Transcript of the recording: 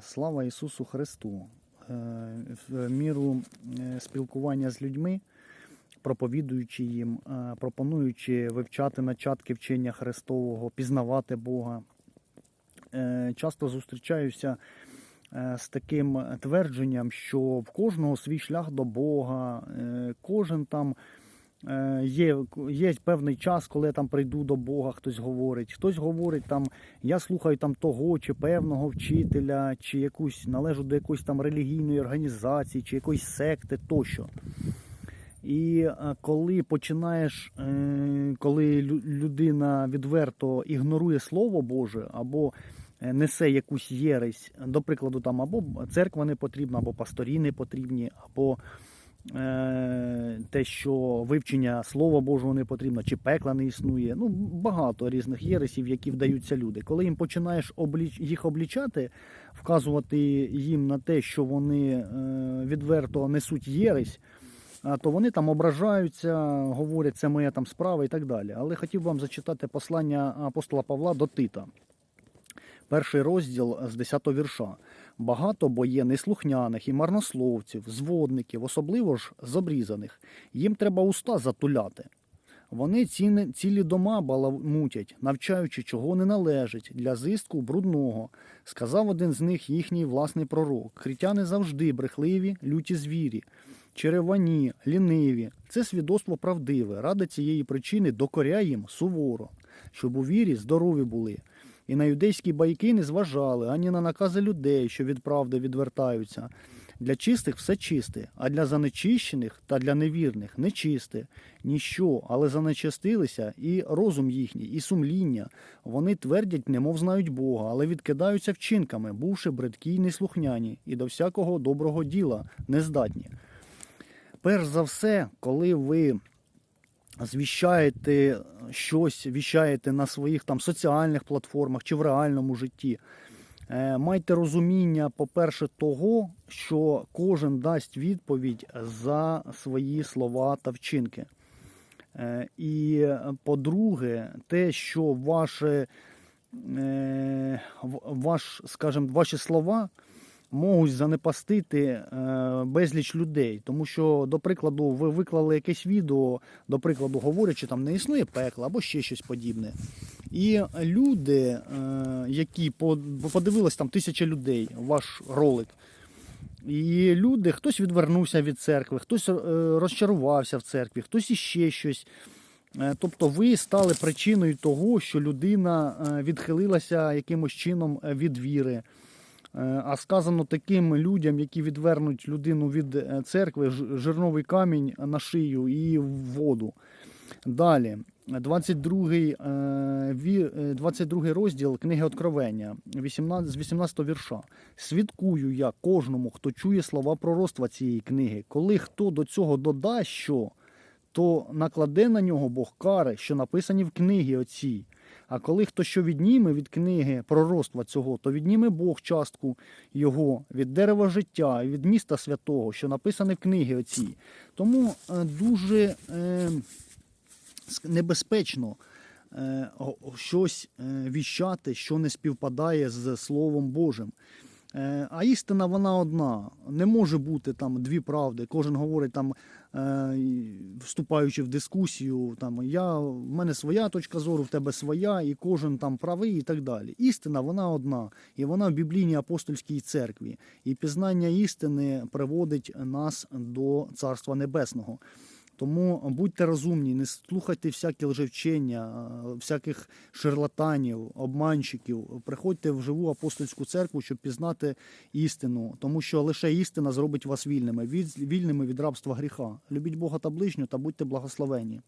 Слава Ісусу Христу! Е, В міру е, спілкування з людьми, проповідуючи їм, е, пропонуючи вивчати начатки вчення Христового, пізнавати Бога, часто зустрічаюся з таким твердженням, що в кожного свій шлях до Бога, кожен там. Е, Є, є певний час, коли я там прийду до Бога, хтось говорить. Хтось говорить там, я слухаю там того чи певного вчителя, чи якусь належу до якоїсь там релігійної організації, чи якоїсь секти тощо. І е, коли починаєш, е, коли людина відверто ігнорує Слово Боже або несе якусь єресь, до прикладу, там або церква не потрібна, або пасторі не потрібні, або те, що вивчення Слова Божого не потрібно, чи пекла не існує. Ну, багато різних єресів, які вдаються люди. Коли їм починаєш обліч... їх облічати, вказувати їм на те, що вони е, відверто несуть єресь, то вони там ображаються, говорять, це моя там справа і так далі. Але хотів вам зачитати послання апостола Павла до Тита. Перший розділ з 10 вірша. Багато бо є неслухняних і марнословців, зводників, особливо ж з обрізаних. Їм треба уста затуляти. Вони ціни, цілі дома баламутять, навчаючи, чого не належить, для зистку брудного. Сказав один з них їхній власний пророк. Критяни завжди брехливі, люті звірі, черевані, ліниві. Це свідоцтво правдиве. Ради цієї причини докоряй їм суворо, щоб у вірі здорові були. І на юдейські байки не зважали ані на накази людей, що від правди відвертаються. Для чистих все чисте, а для занечищених та для невірних нечисте. Ніщо, але занечастилися і розум їхній, і сумління. Вони твердять, немов знають Бога, але відкидаються вчинками, бувши бридкі й неслухняні, і до всякого доброго діла нездатні. Перш за все, коли ви звіщаєте щось, віщаєте на своїх там соціальних платформах чи в реальному житті. Е, Майте розуміння, по-перше, того, що кожен дасть відповідь за свої слова та вчинки. Е, І е, по-друге, те, що ваше, е, ваш, скажімо, ваші слова можуть занепастити е, безліч людей. Тому що, до прикладу, ви виклали якесь відео, до прикладу, говорячи, там не існує пекла або ще щось подібне. І люди, е, які по- подивилось там тисяча людей, ваш ролик. І люди, хтось відвернувся від церкви, хтось е, розчарувався в церкві, хтось іще щось. Тобто ви стали причиною того, що людина відхилилася якимось чином від віри. Е, А сказано таким людям, які відвернуть людину від е, церкви, жирновий камінь на шию і в воду. Далі, 22, е, ві- е, 22 розділ книги Откровення, 18, з 18 вірша. Свідкую я кожному, хто чує слова пророцтва цієї книги. Коли хто до цього додасть що, то накладе на нього Бог кари, що написані в книгі оцій. А коли хто що відніме від книги пророцтва цього, то відніме Бог частку його від дерева життя і від міста святого, що написане в книгі оцій. Тому е, дуже е, небезпечно е, щось віщати, що не співпадає з Словом Божим. Е, А істина вона одна. Не може бути там дві правди. Кожен говорить там, е, вступаючи в дискусію, там я в мене своя точка зору, в тебе своя, і кожен там правий і так далі. Істина вона одна, і вона в біблійній апостольській церкві. І пізнання істини приводить нас до Царства Небесного. Тому будьте розумні, не слухайте всякі лжевчення, всяких шарлатанів, обманщиків. Приходьте в живу апостольську церкву, щоб пізнати істину, тому що лише істина зробить вас вільними, вільними від рабства гріха. Любіть Бога та ближню та будьте благословені.